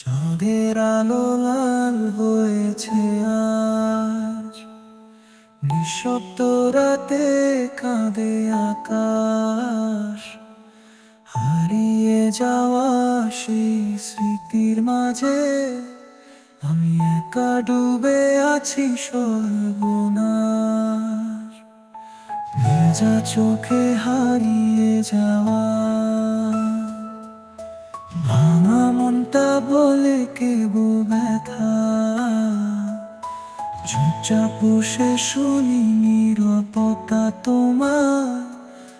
চাঁদের আলো লাল হয়েছে আজ। নিঃশব্দ রাতে কাঁদে আকাশ। হারিয়ে যাওয়া সেই স্মৃতির মাঝে আমি একা ডুবে আছি সর্বনাশ। ভেজা চোখে হারিয়ে যাওয়া কেব ব্যথা। চুপচাপ বসে শুনি নিরপতা তোমার।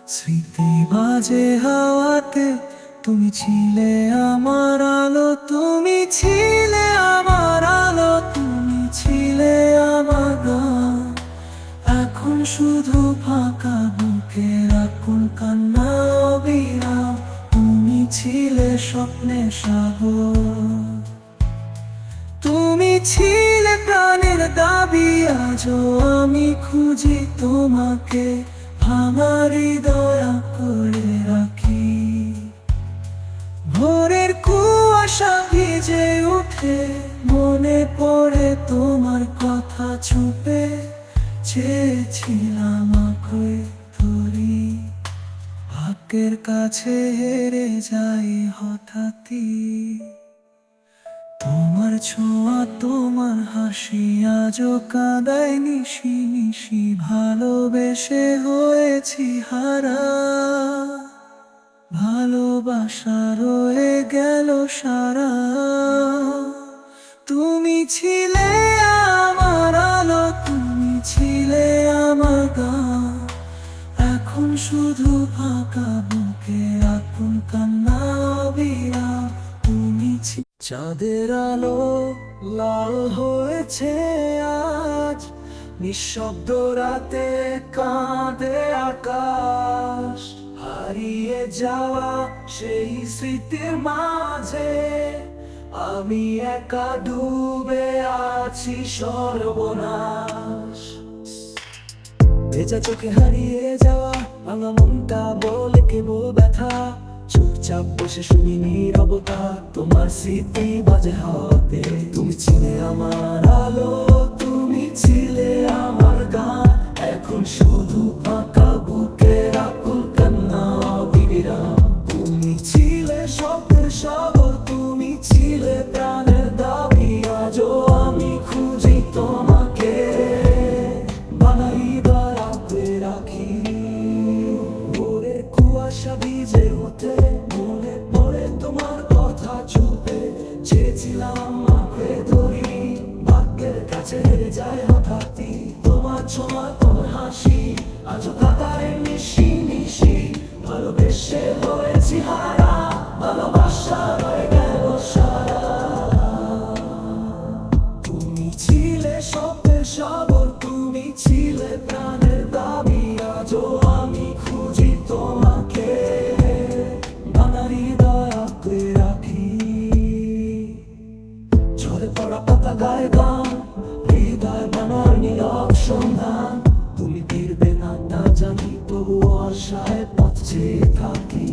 স্মৃতি বাজে হাওয়াতে তুমি ছিলে আমার আলো, তুমি ছিলে আমার আলো, তুমি ছিলে আমার এখন শুধু ফাঁকা বুকে রাখুন কান্না অবিরাম। তুমি ছিলে স্বপ্নে সাগর। ছিলে প্রাণের দাবি, আজও আমি খুঁজি তোমাকে। আমার দয়া করে রাখি। ভোরের কুয়াশা ভিজে উঠে, মনে পড়ে তোমার কথা ছুপে। চেয়েছিলাম আঁকড়ে ধরি। ভাগ্যের কাছে হেরে যাই হঠাৎই। ছোঁয়া তোমার হাসি আজও কাদায় নিশি নিশি ভালোবেসে হয়েছি হারা। ভালোবাসা রয়ে গেল সারা। তুমি ছিলে আমার আলো, তুমি ছিলে আমার গান এখন শুধু ফাঁকা বুকে আপন কান্না তুমি চাঁদের আলো লাল হয়েছে আজ, নিঃশব্দ রাতে কাঁদে আকাশ। হারিয়ে যাওয়া সেই স্মৃতির মাঝে, আমি একা ডুবে আছি সর্বনাশ। ভেজা চোখে হারিয়ে যাওয়া ভাঙা মনটা বলে কেবল ব্যথা। চুপচাপ বসে শুনি নীরবতা তোমার স্মৃতি বাজে হাতে তুমি চিনে আমার আলো। আজ কাতারে মিশি মিশি ভালোবেসে হয়েছি হারা, ভালোবাসা রয়ে গেল সারা। তুমি ছিলে স্বপ্নের সাগর, তুমি ছিলে প্রাণের দাবি, আজও আমি খুঁজি তোমাকে। বাঙালি দয়াতে রাখি। ঝরে পড়া পাতা গায়ে গান ভরসায় পথে থাকি।